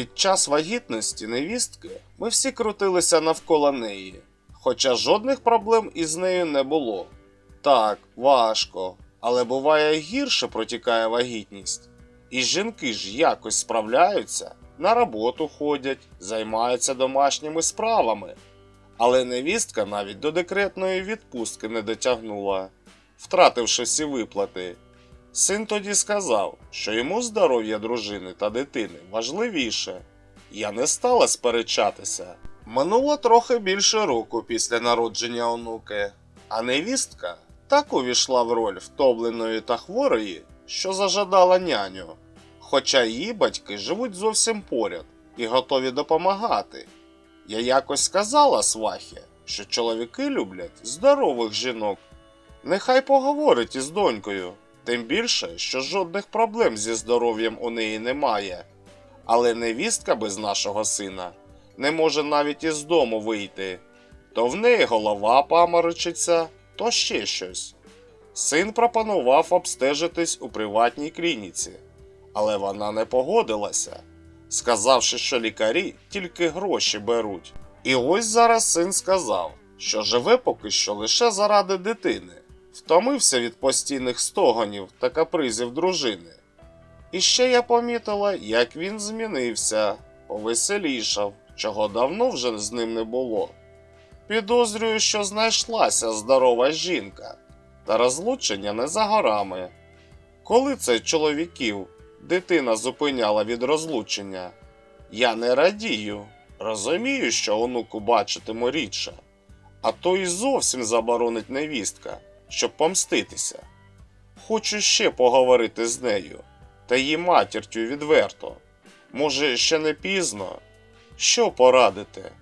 Під час вагітності невістки ми всі крутилися навколо неї, хоча жодних проблем із нею не було. Так, важко, але буває гірше протікає вагітність. І жінки ж якось справляються, на роботу ходять, займаються домашніми справами. Але невістка навіть до декретної відпустки не дотягнула, втративши всі виплати. Син тоді сказав, що йому здоров'я дружини та дитини важливіше. Я не стала сперечатися. Минуло трохи більше року після народження онуки, а невістка так увійшла в роль втомленої та хворої, що зажадала няню. Хоча її батьки живуть зовсім поряд і готові допомагати. Я якось сказала свахі, що чоловіки люблять здорових жінок. Нехай поговорить із донькою, тим більше, що жодних проблем зі здоров'ям у неї немає. Але невістка без нашого сина не може навіть із дому вийти. То в неї голова паморочиться, то ще щось. Син пропонував обстежитись у приватній клініці, але вона не погодилася, сказавши, що лікарі тільки гроші беруть. І ось зараз син сказав, що живе поки що лише заради дитини, втомився від постійних стогонів та капризів дружини. І ще я помітила, як він змінився, повеселішав, чого давно вже з ним не було. Підозрюю, що знайшлася здорова жінка, та розлучення не за горами. Коли це чоловіків дитина зупиняла від розлучення, я не радію, розумію, що онуку бачитиму рідше, а то й зовсім заборонить невістка, щоб помститися. Хочу ще поговорити з нею та її матір'ю відверто. Може, ще не пізно? Що порадити?